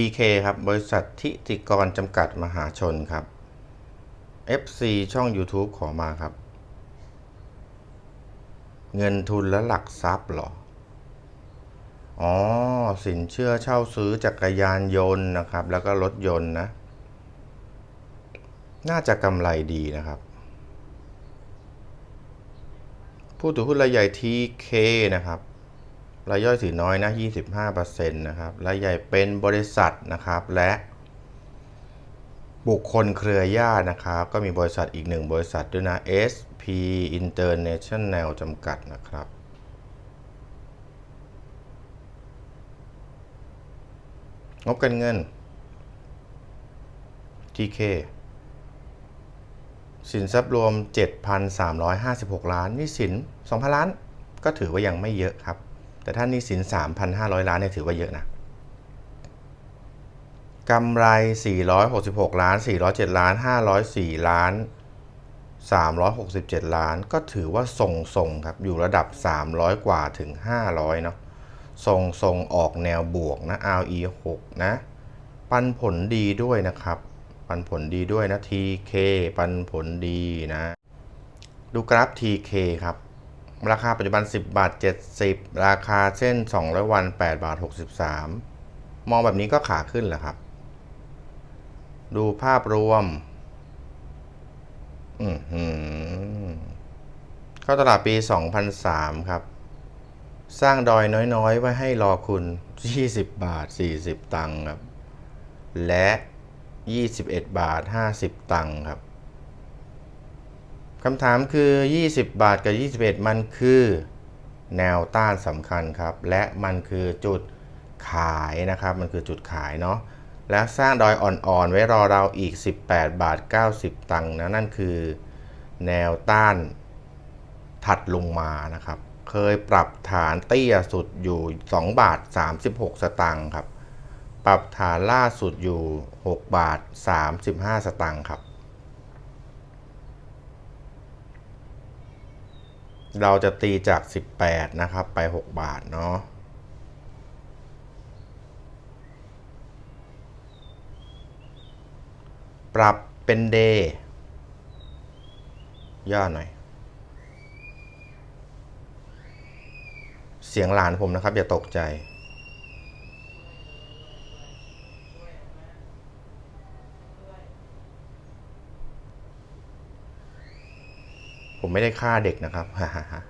TK ครับ บริษัททิติกรจำกัดมหาชนครับ FC ช่อง YouTube ขอมาครับ เงินทุนและหลักทรัพย์หรอ อ๋อ สินเชื่อเช่าซื้อจักรยานยนต์นะครับ แล้วก็รถยนต์นะ น่าจะกำไรดีนะครับผู้ถือหุ้นรายใหญ่ TK นะครับ รายย่อยถือน้อยนะ 25%นะครับ รายใหญ่เป็นบริษัทนะครับ และบุคคลเครือญาตินะครับ ก็มีบริษัทอีกหนึ่งบริษัทด้วยนะ SP International จำกัดนะครับงบการเงิน TK สินทรัพย์รวม 7,356 ล้านหนี่สิน 2,000 ล้าน ก็ถือว่ายังไม่เยอะครับ แต่ถ้าหนี่สิน 3,500 ล้านเนี่ยถือว่าเยอะนะกำไร 466 ล้าน 407 ล้าน 504 ล้าน 367 ล้าน ก็ถือว่าทรงทรงๆครับ อยู่ระดับ 300 กว่าถึง 500 เนาะทรงทรงๆออกแนวบวกนะ RE 6นะ ปันผลดีด้วยนะครับ ปันผลดีด้วยนะ TK ปันผลดีนะ ดูกราฟ TK ครับ ราคาปัจจุบัน 10 บาท 70 ราคาเส้น 200 วัน 8 บาท 63 มองแบบนี้ก็ขาขึ้นแหละครับ ดูภาพรวม อือหือเข้าตลาดปี 2003 ครับ สร้างดอยน้อยๆ ไว้ให้รอคุณ 20 บาท 40 ตังค์ครับ และ 21 บาท 50 ตังค์ครับ คำถามคือ 20 บาทกับ 21 มันคือแนวต้านสำคัญครับ และมันคือจุดขายนะครับ มันคือจุดขายเนาะและสร้างดอยอ่อนๆ ไว้รอเราอีก 18 บาท 90 ตังค์นะ นั่นคือแนวต้านถัดลงมานะครับ เคยปรับฐานเตี้ยสุดอยู่ 2 บาท 36 สตางค์ครับ ปรับฐานล่าสุดอยู่ 6 บาท 35 สตางค์ครับ เราจะตีจาก 18 นะครับ ไป 6 บาทเนาะปรับเป็นเดย์ย่อหน่อย เสียงหลานผมนะครับ อย่าตกใจ ผมไม่ได้ฆ่าเด็กนะครับฮ่าฮ่าฮ่า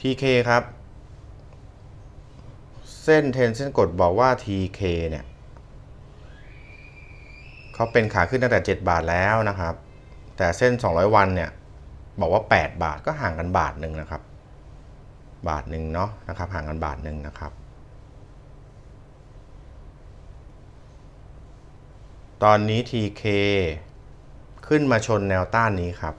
TK ครับ เส้นเทนเส้นกดบอกว่า TK เนี่ยเขาเป็นขาขึ้นตั้งแต่ 7 บาทแล้วนะครับ แต่เส้น 200 วันเนี่ยบอกว่า 8 บาทก็ห่างกันบาทหนึ่งนะครับ บาทหนึ่งเนาะนะครับ ห่างกันบาทหนึ่งนะครับ ตอนนี้ TK ขึ้นมาชนแนวต้านนี้ครับ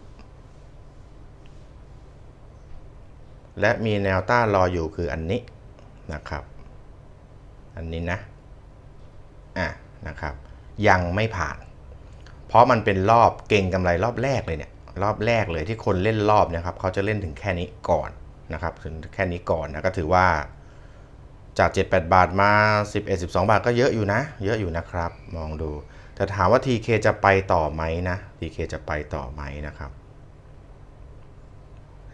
และมีแนวต้านรออยู่คืออันนี้นะครับ อันนี้นะ อะนะครับ ยังไม่ผ่าน เพราะมันเป็นรอบเก่งกำไรรอบแรกเลยเนี่ย รอบแรกเลยที่คนเล่นรอบเนะครับ เขาจะเล่นถึงแค่นี้ก่อนนะครับถึงแค่นี้ก่อนนะก็ถือว่าจาก 7-8 บาทมา 11-12 บาทก็เยอะอยู่นะ เยอะอยู่นะครับ มองดู แต่ถามว่า TK จะไปต่อไหมนะ TK จะไปต่อไหมนะครับ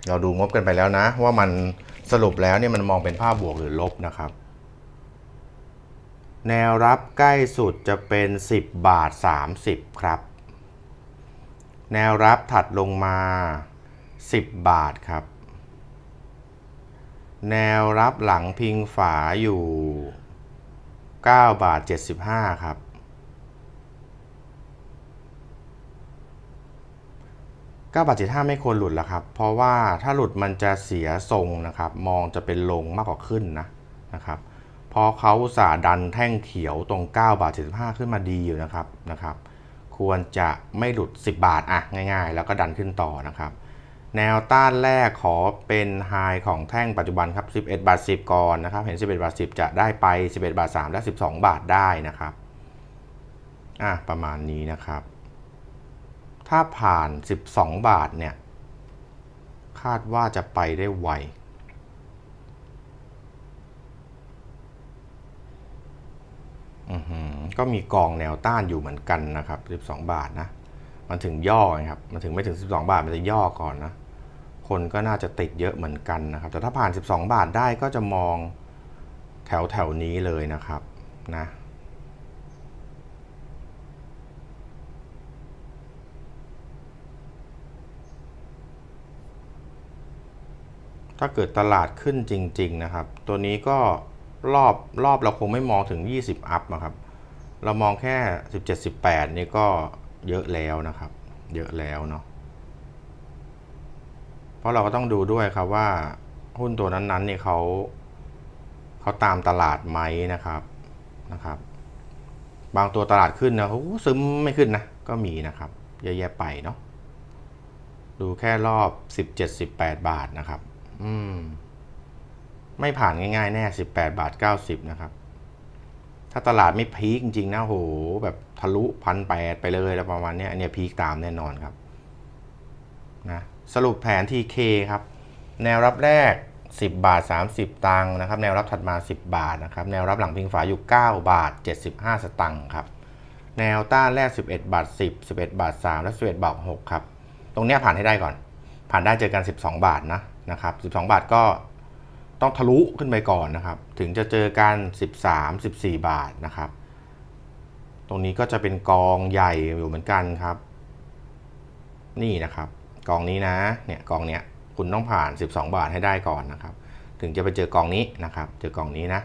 เราดูงบกันไปแล้วนะ ว่ามันสรุปแล้วเนี่ยมันมองเป็นภาพบวกหรือลบนะครับ แนวรับใกล้สุดจะเป็น 10 บาท 30 ครับ แนวรับถัดลงมา 10 บาทครับ แนวรับหลังพิงฝาอยู่ 9 บาท 75 ครับ 9บาท75ไม่ควรหลุดแล้วครับ เพราะว่าถ้าหลุดมันจะเสียทรงนะครับ มองจะเป็นลงมากกว่าขึ้นนะนะครับเพราะเขาสาดันแท่งเขียวตรง 9 บาท 75 ขึ้นมาดีอยู่นะครับนะครับ ควรจะไม่หลุด 10 บาทอะง่ายๆ แล้วก็ดันขึ้นต่อนะครับ แนวต้านแรกขอเป็นไฮของแท่งปัจจุบันครับ 11 บาท 10 ก่อนนะครับ เห็น 11 บาท 10 จะได้ไป 11 บาท 3 และ 12 บาทได้นะครับอะประมาณนี้นะครับ ถ้าผ่าน 12 บาทเนี่ย คาดว่าจะไปได้ไว ก็มีกองแนวต้านอยู่เหมือนกันนะครับ 12 บาทนะ มันถึงย่อครับ มันถึงไม่ถึง 12 บาท มันจะย่อก่อนนะ คนก็น่าจะติดเยอะเหมือนกันนะครับ แต่ถ้าผ่าน 12 บาทได้ก็จะมองแถวแถวนี้เลยนะครับนะ ถ้าเกิดตลาดขึ้นจริง ๆ นะครับ ตัวนี้ก็รอบรอบเราคงไม่มองถึง 20 อัพนะครับ เรามองแค่ 17 18 นี่ก็เยอะแล้วนะครับ เยอะแล้วเนาะเพราะเราก็ต้องดูด้วยครับว่าหุ้นตัวนั้นๆเนี่ยเขาเขาตามตลาดไหมนะครับนะครับ บางตัวตลาดขึ้นนะเขาซึมไม่ขึ้นนะ ก็มีนะครับ เยอะแยะไปเนาะดูแค่รอบ 17 18 บาทนะครับ อืม ไม่ผ่านง่ายๆ แน่18บแปดบาท90นะครับ ถ้าตลาดไม่พีคจริงๆนะโห แบบทะลุพันแปดไปเลยแล้วประมาณเนี้ยอันเนี้ยพีคตามแน่นอนครับนะสรุปแผน TK ครับ แนวรับแรก 10 บาท 30 ตังค์นะครับ แนวรับถัดมา 10 บาทนะครับ แนวรับหลังพิงฝาอยู่ 9 บาท 75 สตังค์ครับ แนวต้านแรก 11 บาท 10 11 บาท 3 และ 11 บาท 6 ครับ ตรงเนี้ยผ่านให้ได้ก่อน ผ่านได้เจอกัน 12 บาทนะ นะครับ 12 บาทก็ต้องทะลุขึ้นไปก่อนนะครับ ถึงจะเจอกัน 13 14 บาทนะครับ ตรงนี้ก็จะเป็นกองใหญ่อยู่เหมือนกันครับ นี่นะครับ กองนี้นะเนี่ยกองเนี้ยคุณต้องผ่าน 12 บาทให้ได้ก่อนนะครับ ถึงจะไปเจอกองนี้นะครับ เจอกองนี้นะ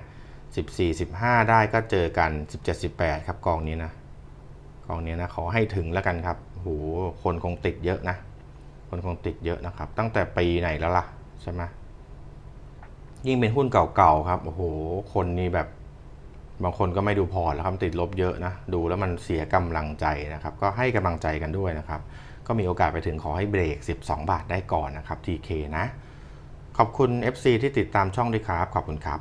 14 15 ได้ก็เจอกัน 17 18 ครับกองนี้นะกองนี้นะขอให้ถึงแล้วกันครับโหคนคงติดเยอะนะ คนคงติดเยอะนะครับ ตั้งแต่ปีไหนแล้วล่ะใช่ไหมยิ่งเป็นหุ้นเก่าๆครับโอ้โหคนนี้แบบบางคนก็ไม่ดูพอร์ตแล้วครับติดลบเยอะนะดูแล้วมันเสียกำลังใจนะครับ ก็ให้กำลังใจกันด้วยนะครับ ก็มีโอกาสไปถึงขอให้เบรก 12 บาทได้ก่อนนะครับ TK นะ ขอบคุณ FC ที่ติดตามช่องด้วยครับ ขอบคุณครับ